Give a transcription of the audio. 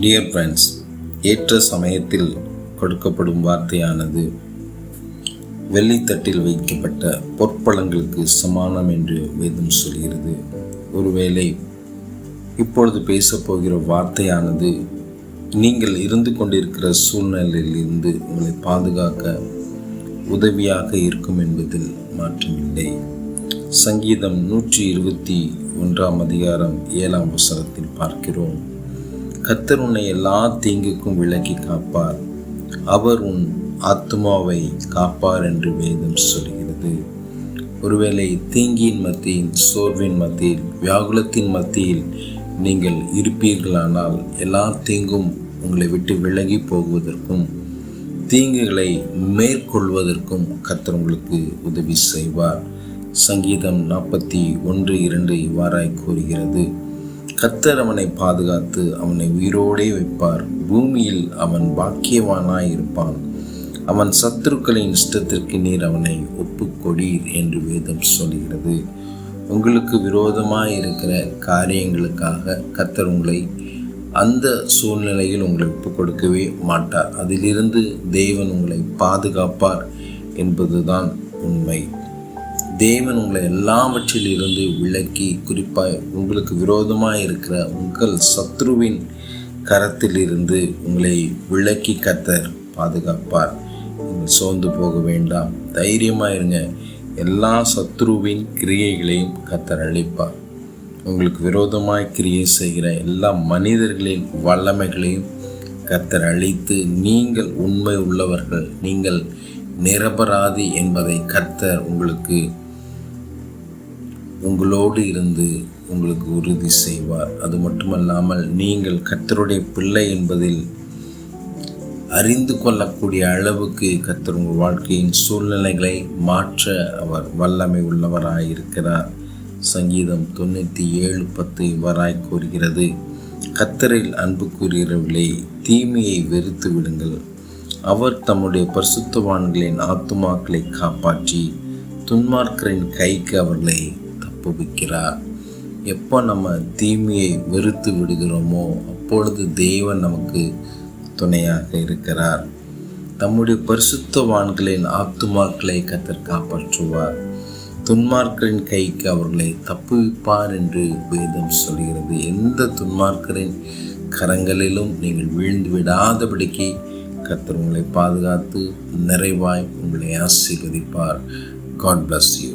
Dear friends ஏற்ற சமயத்தில் கொடுக்கப்படும் வார்த்தையானது வெள்ளித்தட்டில் வைக்கப்பட்ட பொற்பழங்களுக்கு சமானம் என்று வேதம் சொல்கிறது. ஒருவேளை இப்பொழுது பேசப்போகிற வார்த்தையானது நீங்கள் இருந்து கொண்டிருக்கிற சூழ்நிலையிலிருந்து உங்களை பாதுகாக்க உதவியாக இருக்கும் என்பதில் மாற்றமில்லை. சங்கீதம் நூற்றி இருபத்தி ஒன்றாம் அதிகாரம் ஏழாம் வசனத்தில் பார்க்கிறோம். கத்தர் உன்னை எல்லா தீங்குக்கும் விலக்கி காப்பார். அவர் உன் ஆத்மாவை காப்பார் என்று வேதம் சொல்கிறது. ஒருவேளை தீங்கின் மத்தியில் சோர்வின் மத்தியில் வியாகுலத்தின் மத்தியில் நீங்கள் இருப்பீர்களானால் எல்லா தீங்கும் உங்களை விட்டு விலகி போகுவதற்கும் தீங்குகளை மேற்கொள்வதற்கும் கத்தர் உங்களுக்கு உதவி செய்வார். சங்கீதம் நாற்பத்தி ஒன்று இரண்டு இவ்வாறாய் கூறுகிறது. கத்தர் அவனை பாதுகாத்து அவனை உயிரோடே வைப்பார். பூமியில் அவன் பாக்கியவானாய் இருப்பான். அவன் சத்துருக்களின் இஷ்டத்திற்கு நீர் அவனை ஒப்புக்கொடீர் என்று வேதம் சொல்கிறது. உங்களுக்கு விரோதமாக இருக்கிற காரியங்களுக்காக கத்தர் உங்களை அந்த சூழ்நிலையில் உங்களை ஒப்பு கொடுக்கவே மாட்டார். அதிலிருந்து தேவன் உங்களை பாதுகாப்பார் என்பதுதான் உண்மை. தேவன் உங்களை எல்லாவற்றில் இருந்து விளக்கி குறிப்பாக உங்களுக்கு விரோதமாக இருக்கிற உங்கள் சத்ருவின் கரத்தில் இருந்து உங்களை விளக்கி கத்தர் பாதுகாப்பார். நீங்கள் சோர்ந்து போக வேண்டாம். தைரியமாக இருங்க. எல்லா சத்ருவின் கிரியைகளையும் கத்தர் அழிப்பார். உங்களுக்கு விரோதமாய் கிரியை செய்கிற எல்லா மனிதர்களின் வல்லமைகளையும் கத்தர் அழித்து நீங்கள் உண்மை உள்ளவர்கள் நீங்கள் நிரபராதி என்பதை கர்த்தர் உங்களுக்கு உங்களோடு இருந்து உங்களுக்கு உறுதி செய்வார். அது மட்டுமல்லாமல் நீங்கள் கத்தருடைய பிள்ளை என்பதில் அறிந்து கொள்ளக்கூடிய அளவுக்கு கத்தர் உங்கள் வாழ்க்கையின் சூழ்நிலைகளை மாற்ற அவர் வல்லமை உள்ளவராயிருக்கிறார். சங்கீதம் தொண்ணூற்றி ஏழு பத்து இவ்வாறாய் கூறுகிறது. கத்தரில் அன்பு கூறுகிறவர்களே தீமையை வெறுத்து விடுங்கள். அவர் தம்முடைய பரிசுத்தவான்களின் ஆத்துமாக்களை காப்பாற்றி துன்மார்க்கரின் கைக்கு அவர்களை தப்புவிக்கிறார் எப்போ நம்ம தீமையை வெறுத்து விடுகிறோமோ அப்பொழுது தெய்வன் நமக்கு துணையாக இருக்கிறார். தம்முடைய பரிசுத்தவான்களின் ஆத்துமாக்களை கத்தர் காப்பாற்றுவார். துன்மார்க்கரின் கைக்கு அவர்களை தப்புவிப்பார் என்று வேதம் சொல்கிறது. எந்த துன்மார்க்கரின் கரங்களிலும் நீங்கள் வீழ்ந்து விடாதபடிக்கு கத்தர் உங்களை பாதுகாத்து நிறைவாய் உங்களை ஆசீர்வதிப்பார். God bless you